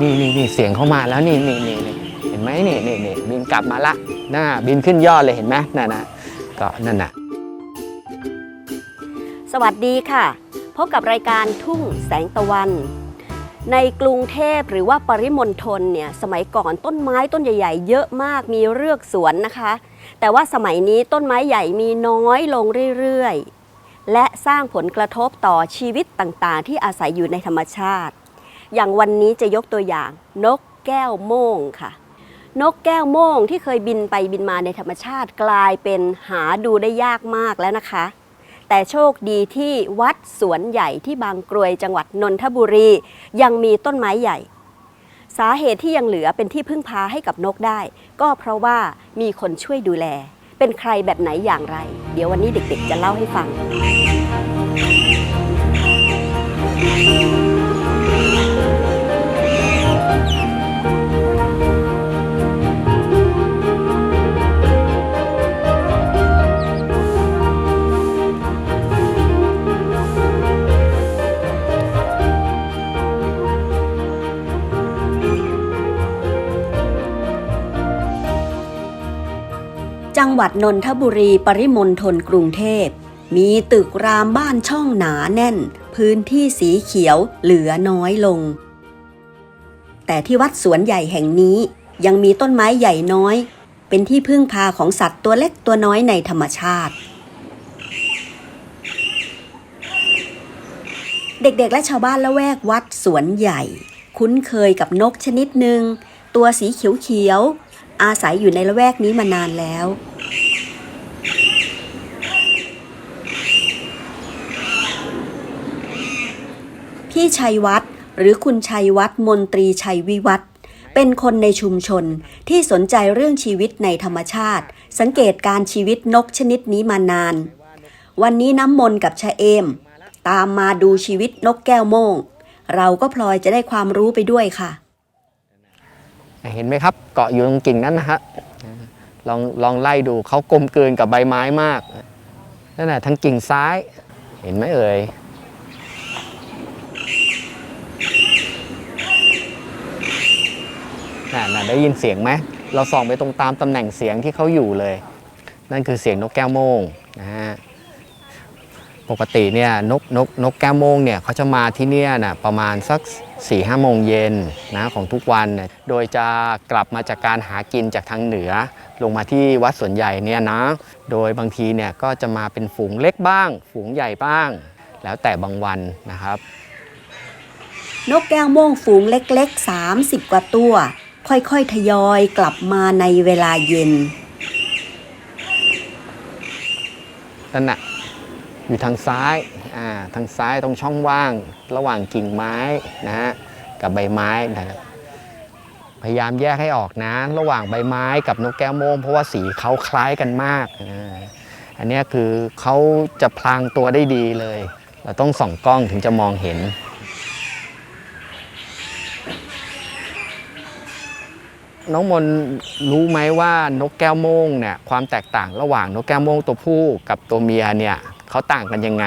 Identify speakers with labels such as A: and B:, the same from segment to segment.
A: นี่นี่นี่เสียงเข้ามาแล้วนี่นี่นี่เห็นไหมนี่นี่นี่บินกลับมาละน่าบินขึ้นยอดเลยเห็นไหมนั่นนะก็นั่นน่ะ
B: สวัสดีค่ะ พบกับรายการทุ่งแสงตะวัน ในกรุงเทพหรือว่าปริมณฑลเนี่ยสมัยก่อนต้นไม้ต้นใหญ่ ๆ เยอะมากมีเรือกสวนนะคะ แต่ว่าสมัยนี้ต้นไม้ใหญ่มีน้อยลงเรื่อยๆ และสร้างผลกระทบต่อชีวิตต่างๆ ที่อาศัยอยู่ในธรรมชาติ อย่างวันนี้จะยกตัวอย่าง นกแก้วโม่งค่ะ นกแก้วโม่งที่เคยบินไปบินมาในธรรมชาติกลายเป็นหาดูได้ยากมากแล้วนะคะ แต่โชคดีที่วัดสวนใหญ่ที่บางกรวยจังหวัดนนทบุรี ยังมีต้นไม้ใหญ่ สาเหตุที่ยังเหลือเป็นที่พึ่งพาให้กับนกได้ ก็เพราะว่ามีคนช่วยดูแล เป็นใครแบบไหนอย่างไร เดี๋ยววันนี้เด็กๆ จะเล่าให้ฟัง วัดนนทบุรีปริมณฑลกรุงเทพ มีตึกรามบ้านช่องหนาแน่น พื้นที่สีเขียวเหลือน้อยลง แต่ที่วัดสวนใหญ่แห่งนี้ยังมีต้นไม้ใหญ่น้อย เป็นที่พึ่งพาของสัตว์ตัวเล็กตัวน้อยในธรรมชาติ เด็กๆและชาวบ้านละแวกวัดสวนใหญ่ คุ้นเคยกับนกชนิดหนึ่งตัวสีเขียวๆอาศัยอยู่ในละแวกนี้มานานแล้ว พี่ชัยวัฒน์หรือคุณชัยวัฒน์มนตรีชัยวิวัฒน์เป็นคนในชุมชนที่สนใจเรื่องชีวิตในธรรมชาติ สังเกตการชีวิตนกชนิดนี้มานาน วันนี้น้ำมนกับชะเอม ตามมาดูชีวิตนกแก้วโม่ง เราก็พลอยจะได้ความรู้ไปด้วยค่ะ
A: เห็นไหมครับ เกาะอยู่ตรงกิ่งนั้นนะฮะลองลองไล่ดูเขากลมเกินกับใบไม้มากนั่นแหละทั้งกิ่งซ้าย เห็นไหมเอ่ย น่ะน่ะได้ยินเสียงไหมเราส่องไปตรงตามตำแหน่งเสียงที่เขาอยู่เลย นั่นคือเสียงนกแก้วโมงนะฮะปกติเนี่ยนกนกนกแก้วโมงเนี่ยเขาจะมาที่เนี่ยนะประมาณสัก4ี่ห้าโมงเย็นนะของทุกวัน โดยจะกลับมาจากการหากินจากทางเหนือ ลงมาที่วัดสวนใหญ่เนี่ยนะ โดยบางทีเนี่ยก็จะมาเป็นฝูงเล็กบ้าง ฝูงใหญ่บ้าง แล้วแต่บางวันนะครับ
B: นกแก้วโมงฝูงเล็กๆ 30 กว่าตัว ค่อยๆทยอยกลับมาในเวลาเย็น
A: นั่นน่ะอยู่ทางซ้ายอ่าทางซ้ายตรงช่องว่างระหว่างกิ่งไม้นะฮะกับใบไม้นะครับพยายามแยกให้ออกนะ ระหว่างใบไม้กับนกแก้วโมงเพราะว่าสีเขาคล้ายกันมากอันนี้คือเขาจะพลางตัวได้ดีเลย เราต้องส่องกล้องถึงจะมองเห็น น้องมนรู้ไหมว่านกแก้วโม่งเนี่ยความแตกต่างระหว่างนกแก้วโม่งตัวผู้กับตัวเมียเนี่ยเขาต่างกันยังไง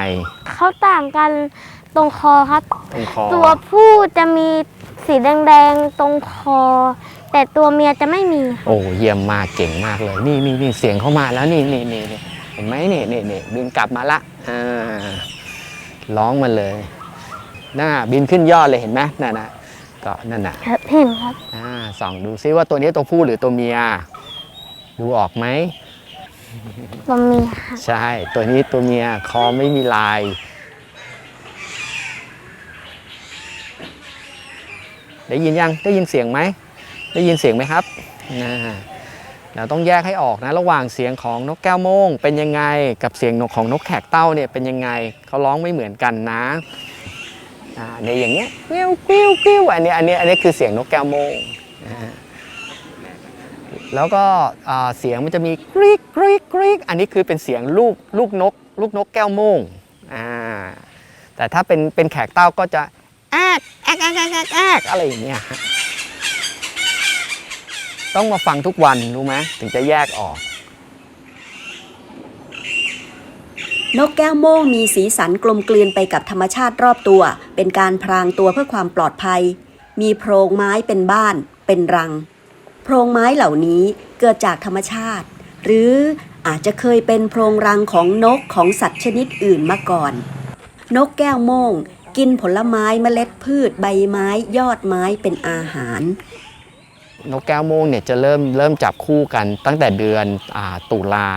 C: เขาต่างกันตรงคอครับ
A: ตรงคอ
C: ตัวผู้จะมีสีแดงๆตรงคอ แต่ตัวเมียจะไม่มีครับ
A: โอ้เยี่ยมมากเก่งมากเลยนี่นี่นี่เสียงเข้ามาแล้วนี่นี่นี่นี่เห็นไหมนี่นี่นี่บินกลับมาละอ่าร้องมาเลยน่าบินขึ้นยอดเลยเห็นไหมนั่นนะ ก็นั่นน่ะ
C: ครับเห็นครับ
A: อ่าส่องดูซิว่าตัวนี้ตัวผู้หรือตัวเมีย ดูออกไหม
C: ตัวเมียครับ
A: ใช่ ตัวนี้ตัวเมียคอไม่มีลาย ได้ยินยังได้ยินเสียงไหมได้ยินเสียงไหมครับอ่าเราต้องแยกให้ออกนะระหว่างเสียงของนกแก้วโม่งเป็นยังไงกับเสียงนกของนกแขกเต้าเนี่ยเป็นยังไงเขาร้องไม่เหมือนกันนะ อ่าเนี่ยอย่างเงี้ยกิ้วกิ้วกิ้วอันนี้อันนี้อันนี้คือเสียงนกแก้วโมงแล้วก็เสียงมันจะมีกรีกกรีกกรีกอันนี้คือเป็นเสียงลูกลูกนก ลูกนกแก้วโมงอ่าแต่ถ้าเป็นเป็นแขกเต้าก็จะแอกแอกแอกแอกแอกอะไรอย่างเงี้ยต้องมาฟังทุกวันรู้ไหมถึงจะแยกออก
B: นกแก้วโม่งมีสีสันกลมกลืนไปกับธรรมชาติรอบตัว เป็นการพรางตัวเพื่อความปลอดภัย มีโพรงไม้เป็นบ้าน เป็นรัง โพรงไม้เหล่านี้เกิดจากธรรมชาติ หรืออาจจะเคยเป็นโพรงรังของนกของสัตว์ชนิดอื่นมาก่อน นกแก้วโม่งกินผลไม้เมล็ดพืชใบไม้ยอดไม้เป็นอาหาร
A: นกแก้วโม่งเนี่ยจะเริ่มเริ่มจับคู่กันตั้งแต่เดือนอตุลา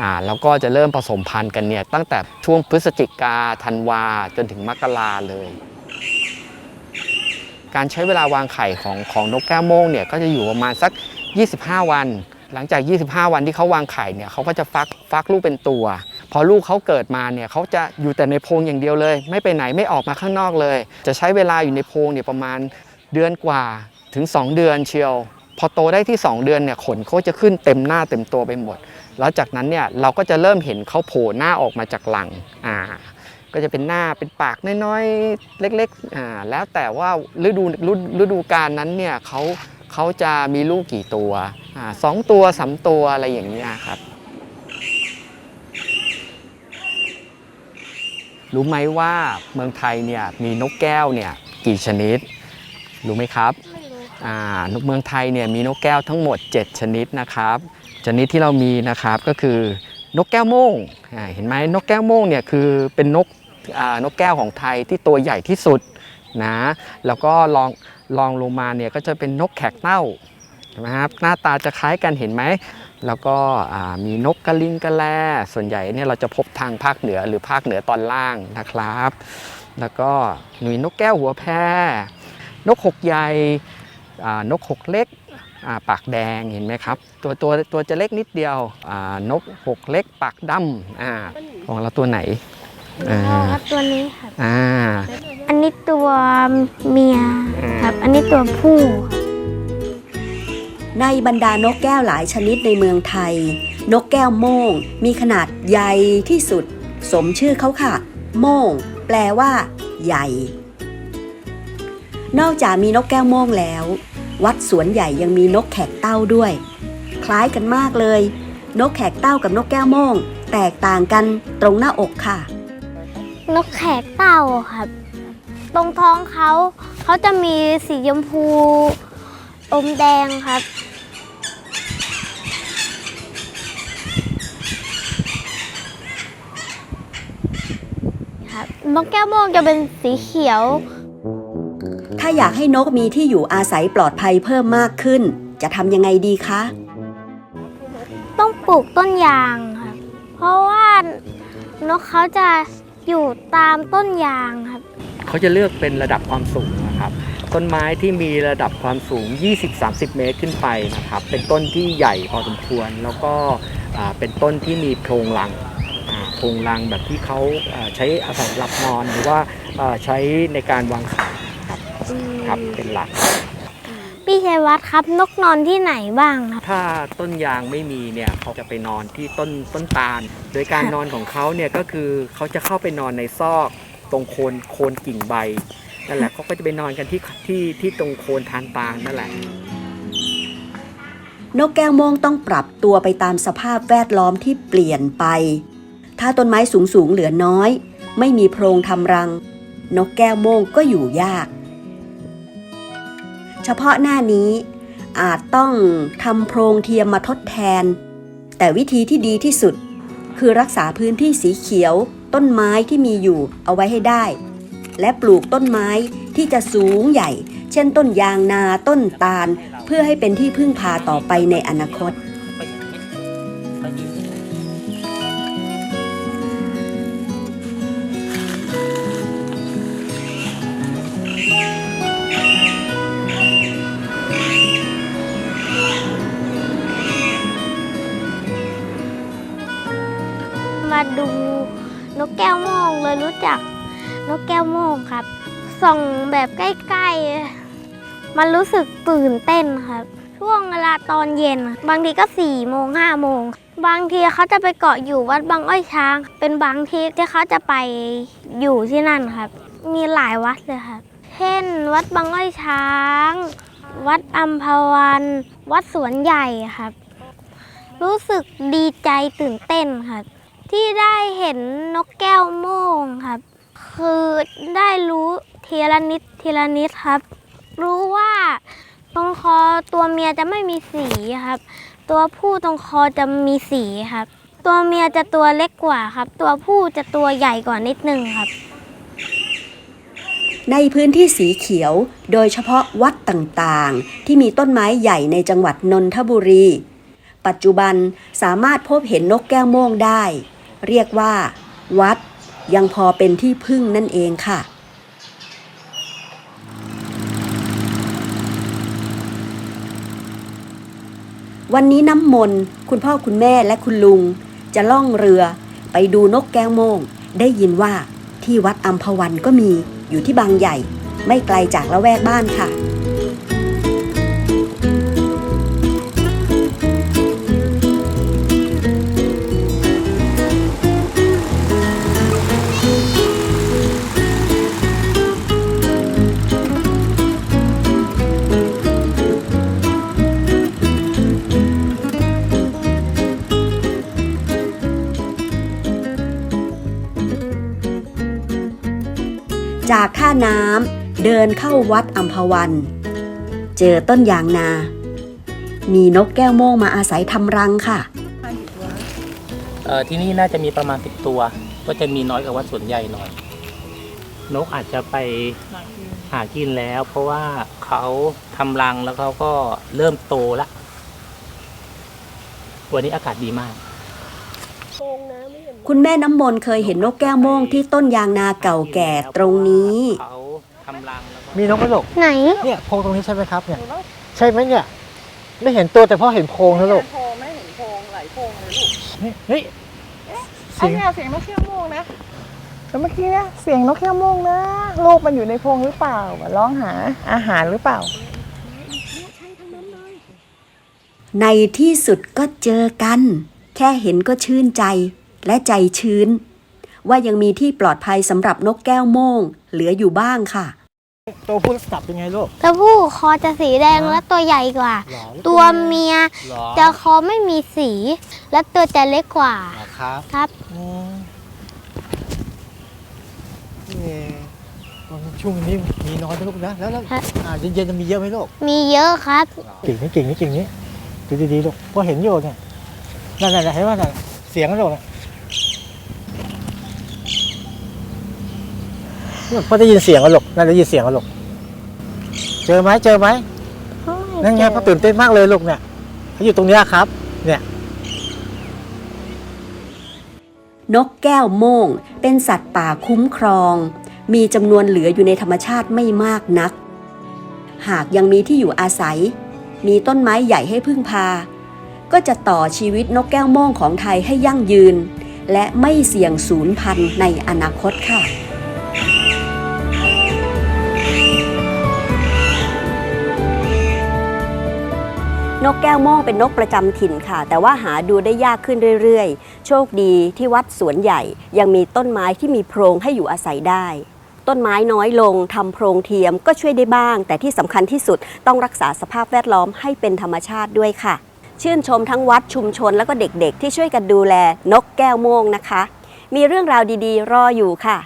A: อ่าแล้วก็จะเริ่มผสมพันธุ์กันเนี่ยตั้งแต่ช่วงพฤศจิกาธันวาจนถึงมกราเลย การใช้เวลาวางไข่ของของนกแก้วโม่งเนี่ยก็จะอยู่ประมาณสัก 25 วัน หลังจาก 25 วันที่เขาวางไข่เนี่ยเขาก็จะฟักฟักลูกเป็นตัว พอลูกเขาเกิดมาเนี่ยเขาจะอยู่แต่ในโพรงอย่างเดียวเลย ไม่ไปไหนไม่ออกมาข้างนอกเลย จะใช้เวลาอยู่ในโพรงเนี่ยประมาณเดือนกว่าถึง 2 เดือนเชียว พอโตได้ที่ 2 เดือนเนี่ยขนเขาจะขึ้นเต็มหน้าเต็มตัวไปหมด แล้วจากนั้นเนี่ยเราก็จะเริ่มเห็นเขาโผล่หน้าออกมาจากหลังอ่าก็จะเป็นหน้าเป็นปากน้อยๆ เล็กๆอ่าแล้วแต่ว่าฤดูฤดูฤดูกาลนั้นเนี่ยเขาเขาจะมีลูกกี่ตัวอ่าสองตัวสามตัวอะไรอย่างเงี้ยครับรู้ไหมว่าเมืองไทยเนี่ยมีนกแก้วเนี่ยกี่ชนิด รู้ไหมครับ
C: ไม่รู้
A: อ่านกเมืองไทยเนี่ยมีนกแก้วทั้งหมด 7 ชนิดนะครับ ชนิดที่เรามีนะครับก็คือนกแก้วโม่งอ่าเห็นไหมนกแก้วโม่งเนี่ยคือเป็นนกนกแก้วของไทยที่ตัวใหญ่ที่สุดนะแล้วก็ลองลองลงมาเนี่ยก็จะเป็นนกแขกเต้านไหมครับหน้าตาจะคล้ายกันเห็นไหมแล้วก็มีนกกระลิงกระแลส่วนใหญ่เนี่ยเราจะพบทางภาคเหนือหรือภาคเหนือตอนล่างนะครับ แล้วก็มีนกแก้วหัวแพรนกหกใหญ่นกหกเล็ก ปากแดงเห็นไหมครับ ตัวตัวตัวจะเล็กนิดเดียวอ่านกหกเล็กปากดำอ่าของเราตัวไหนอ่า
C: ครับตัวนี้ครับ
A: อ่า
C: อันนี้ตัวเมีย
A: อืม
C: ครับอันนี้ตัวผู้
B: ในบรรดานกแก้วหลายชนิดในเมืองไทย นกแก้วโม่งมีขนาดใหญ่ที่สุด สมชื่อเขาค่ะ โม่งแปลว่า ใหญ่ นอกจากมีนกแก้วโม่งแล้ว วัดสวนใหญ่ยังมีนกแขกเต้าด้วย คล้ายกันมากเลย นกแขกเต้ากับนกแก้วโม่ง แตกต่างกันตรงหน้าอกค่ะ
C: นกแขกเต่าครับ ตรงท้องเขาเขาจะมีสีชมพูอมแดงครับ ครับนกแก้วโม่งจะเป็นสีเขียว
B: ถ้าอยากให้นกมีที่อยู่อาศัยปลอดภัยเพิ่มมากขึ้น จะทำยังไงดีคะ
C: ต้องปลูกต้นยางครับ เพราะว่านกเขาจะอยู่ตามต้นยางครับ
A: เขาจะเลือกเป็นระดับความสูงนะครับต้นไม้ที่มีระดับความสูง 20-30 เมตรขึ้นไปนะครับ เป็นต้นที่ใหญ่พอสมควร แล้วก็อ่าเป็นต้นที่มีโพรงรังอ่าโพรงรังแบบที่เขาอ่าใช้อาศัยหลับนอน หรือว่าอ่าใช้ในการวางไข่ ครับครับเป็นหลัก
C: พี่ชัยวัฒน์ครับนกนอนที่ไหนบ้างครับ
A: ถ้าต้นยางไม่มีเนี่ยเขาจะไปนอนที่ต้นต้นตาล โดยการ
C: ค่ะ
A: นอนของเขาเนี่ยก็คือเขาจะเข้าไปนอนในซอกตรงโคนโคนกิ่งใบนั่นแหละเขาก็จะไปนอนกันที่ที่ที่ตรงโคนทานตาลนั่นแหละ
B: นกแก้วโม่งต้องปรับตัวไปตามสภาพแวดล้อมที่เปลี่ยนไป ถ้าต้นไม้สูงสูงๆเหลือน้อย ไม่มีโพรงทำรัง นกแก้วโม่งก็อยู่ยาก เฉพาะหน้านี้อาจต้องทำโพรงเทียมมาทดแทน แต่วิธีที่ดีที่สุด คือรักษาพื้นที่สีเขียว ต้นไม้ที่มีอยู่เอาไว้ให้ได้ และปลูกต้นไม้ที่จะสูงใหญ่ เช่นต้นยางนาต้นตาล เพื่อให้เป็นที่พึ่งพาต่อไปในอนาคต
C: ดูนกแก้วโมงเลยรู้จักนกแก้วโมงครับ ส่องแบบใกล้ๆ มันรู้สึกตื่นเต้นครับ ช่วงเวลาตอนเย็น บางทีก็4ี่โมงห้าโมง บางทีเขาจะไปเกาะอยู่วัดบางอ้อยช้าง เป็นบางทีที่เขาจะไปอยู่ที่นั่นครับ มีหลายวัดเลยครับ เช่น วัดบางอ้อยช้าง วัดอัมพวัน วัดสวนใหญ่ครับ รู้สึกดีใจตื่นเต้นครับ ที่ได้เห็นนกแก้วโม่งครับ คือได้รู้ทีละนิดทีละนิดครับ รู้ว่าตรงคอตัวเมียจะไม่มีสีครับ ตัวผู้ตรงคอจะมีสีครับ ตัวเมียจะตัวเล็กกว่าครับ ตัวผู้จะตัวใหญ่กว่านิดนึงครับ
B: ในพื้นที่สีเขียว โดยเฉพาะวัดต่างๆ ที่มีต้นไม้ใหญ่ในจังหวัดนนทบุรี ปัจจุบันสามารถพบเห็นนกแก้วโม่งได้ เรียกว่า วัดยังพอเป็นที่พึ่งนั่นเองค่ะ วันนี้น้ำมนต์คุณพ่อคุณแม่และคุณลุง จะล่องเรือไปดูนกแก้วโม่งได้ยินว่าที่วัดอัมพวันก็มีอยู่ที่บางใหญ่ ไม่ไกลจากละแวกบ้านค่ะ จากท่าน้ำเดินเข้าวัดอัมพวัน เจอต้นยางนา มีนกแก้วโม่งมาอาศัยทำรังค่ะ
D: เอ่อที่นี่น่าจะมีประมาณสิบตัว ก็จะมีน้อยกว่าวัดส่วนใหญ่หน่อย นกอาจจะไปหากินแล้ว เพราะว่าเขาทำรังแล้วเขาก็เริ่มโตละ วันนี้อากาศดีมาก
B: คุณแม่น้ำมนต์เคยเห็นนกแก้วโม่งที่ต้นยางนาเก่าแก่ตรงนี้
D: เขาทำรังแล้วก็
E: มีนกกระโดก
C: ไหน
E: เนี่ยโพรงตรงนี้ใช่ไหมครับเนี่ยใช่ไหมเนี่ย ไม่เห็นตัวแต่พ่อเห็นโพรงนะลูก
F: โพรงไม่เห็นโพรงหลายโพรงเลยลูก
E: นี่เฮ้ย
F: เสี
E: เสี
F: ย
E: ยง
F: งเสียงนกเขี้ยวโมงนะแล้วเมื่อกี้เนี่ยเสียงนกเขี้ยวโมงนะลูกมันอยู่ในโพรงหรือเปล่าร้องหาอาหารหรือเปล่า
B: ในที่สุดก็เจอกัน แค่เห็นก็ชื่นใจ และใจชื้น ว่ายังมีที่ปลอดภัยสำหรับนกแก้วโม่งเหลืออยู่บ้างค่ะ
E: ตัวผู้ลักษณะเป็นไงลูก
C: ตัวผู้คอจะสีแดงและตัวใหญ่กว่า
E: หรอ
C: ตัวเมีย
E: หรอ
C: จะคอไม่มีสี และตัวจะเล็กกว่า
E: หรอครับ
C: ครับ
E: อืมเอ่อวันช่วงนี้มีน้อยนะลูกนะ แล้วแล้ว
C: ฮะ
E: อ่าเย็นๆจะมีเยอะไหมลูก
C: มีเยอะครับ
E: กิ่งนี้กิ่งนี้กิ่งนี้ดูดีๆลูกพ่อเห็นอยู่เนี่ยนั่นๆๆเห็นว่าน่ะเสียงนะลูกน่ะเนี่ย พ่อได้ยินเสียงอะลูกน่าได้ยินเสียงอะลูกเจอไหมเจอไหมนั่นไงเขาตื่นเต้นมากเลยลูกเนี่ยเขาอยู่ตรงเนี้ยครับ เนี่ย
B: นกแก้วโม่ง เป็นสัตว์ป่าคุ้มครอง มีจำนวนเหลืออยู่ในธรรมชาติไม่มากนัก หากยังมีที่อยู่อาศัย มีต้นไม้ใหญ่ให้พึ่งพา ก็จะต่อชีวิตนกแก้วโม่งของไทยให้ยั่งยืน และไม่เสี่ยงสูญพันธุ์ในอนาคตค่ะ นกแก้วโม่งเป็นนกประจำถิ่นค่ะ แต่ว่าหาดูได้ยากขึ้นเรื่อยๆ โชคดีที่วัดสวนใหญ่ยังมีต้นไม้ที่มีโพรงให้อยู่อาศัยได้ ต้นไม้น้อยลงทำโพรงเทียมก็ช่วยได้บ้าง แต่ที่สำคัญที่สุดต้องรักษาสภาพแวดล้อมให้เป็นธรรมชาติด้วยค่ะ ชื่นชมทั้งวัดชุมชนแล้วก็เด็กๆ ที่ช่วยกันดูแลนกแก้วโม่งนะคะ มีเรื่องราวดีๆ รออยู่ค่ะ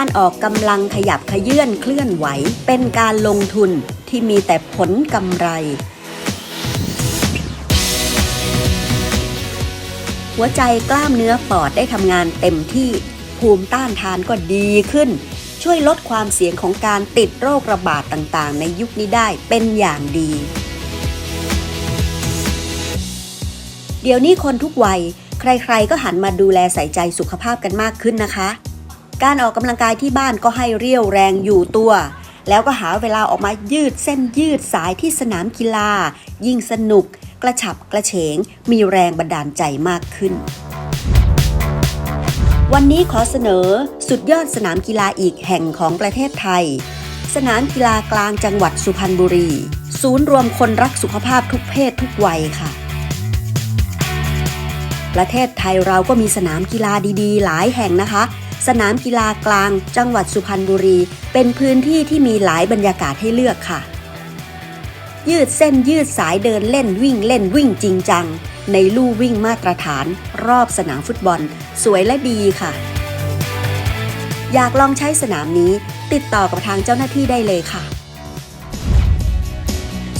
B: การออกกำลังขยับขยื่นเคลื่อนไหว เป็นการลงทุนที่มีแต่ผลกำไร หัวใจกล้ามเนื้อปอดได้ทำงานเต็มที่ภูมิต้านทานก็ดีขึ้น ช่วยลดความเสี่ยงของการติดโรคระบาดต่างๆ ในยุคนี้ได้เป็นอย่างดี เดี๋ยวนี้คนทุกวัย ใครๆก็หันมาดูแลใส่ใจสุขภาพกันมากขึ้นนะคะ การออกกำลังกายที่บ้านก็ให้เรี่ยวแรงอยู่ตัว แล้วก็หาเวลาออกมายืดเส้นยืดสายที่สนามกีฬา ยิ่งสนุก กระฉับกระเฉง มีแรงบันดาลใจมากขึ้น วันนี้ขอเสนอสุดยอดสนามกีฬาอีกแห่งของประเทศไทย สนามกีฬากลางจังหวัดสุพรรณบุรี ศูนย์รวมคนรักสุขภาพทุกเพศทุกวัยค่ะประเทศไทยเราก็มีสนามกีฬาดีๆ หลายแห่งนะคะ สนามกีฬากลาง จังหวัดสุพรรณบุรี เป็นพื้นที่ที่มีหลายบรรยากาศให้เลือกค่ะ ยืดเส้นยืดสายเดินเล่นวิ่งเล่นวิ่งจริงจัง ในลู่วิ่งมาตรฐาน รอบสนามฟุตบอล สวยและดีค่ะ อยากลองใช้สนามนี้ติดต่อกับทางเจ้าหน้าที่ได้เลยค่ะ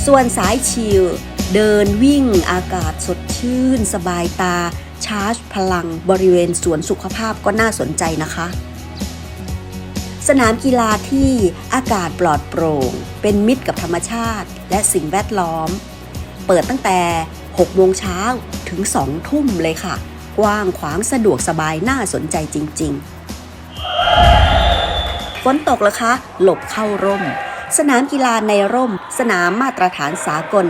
B: ส่วนสายชิลเดินวิ่งอากาศสดชื่น สบายตา ชาร์จพลังบริเวณสวนสุขภาพก็น่าสนใจนะคะ สนามกีฬาที่อากาศปลอดโปร่ง เป็นมิตรกับธรรมชาติ และสิ่งแวดล้อม เปิดตั้งแต่6โมงเช้าถึง 2 ทุ่มเลยค่ะ กว้างขวางสะดวกสบายน่าสนใจจริง ๆ ฝนตกเหรอคะ หลบเข้าร่ม สนามกีฬาในร่ม สนามมาตรฐานสากล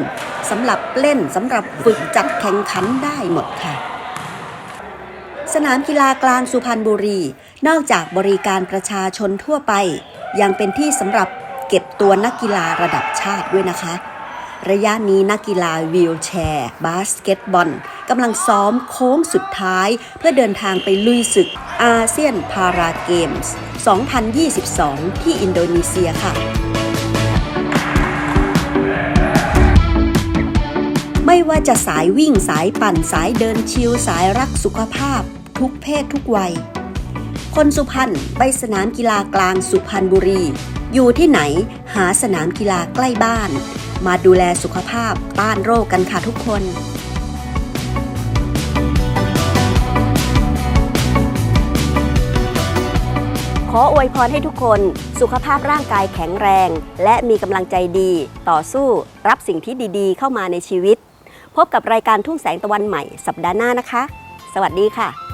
B: สำหรับเล่นสำหรับฝึกจัดแข่งขันได้หมดค่ะ สนามกีฬากลางสุพรรณบุรี นอกจากบริการประชาชนทั่วไป ยังเป็นที่สำหรับเก็บตัวนักกีฬาระดับชาติด้วยนะคะ ระยะนี้นักกีฬาวีลแชร์ บาสเกตบอลกำลังซ้อมโค้งสุดท้าย เพื่อเดินทางไปลุยศึกอาเซียนพาราเกมส์ 2022 ที่อินโดนีเซียค่ะไม่ว่าจะสายวิ่งสายปั่นสายเดินชิลสายรักสุขภาพ ทุกเพศทุกวัย คนสุพรรณไปสนามกีฬากลางสุพรรณบุรี อยู่ที่ไหนหาสนามกีฬาใกล้บ้าน มาดูแลสุขภาพต้านโรคกันค่ะทุกคนขออวยพรให้ทุกคนสุขภาพร่างกายแข็งแรง และมีกำลังใจดี ต่อสู้รับสิ่งที่ดีๆ เข้ามาในชีวิต พบกับรายการทุ่งแสงตะวันใหม่สัปดาห์หน้านะคะ สวัสดีค่ะ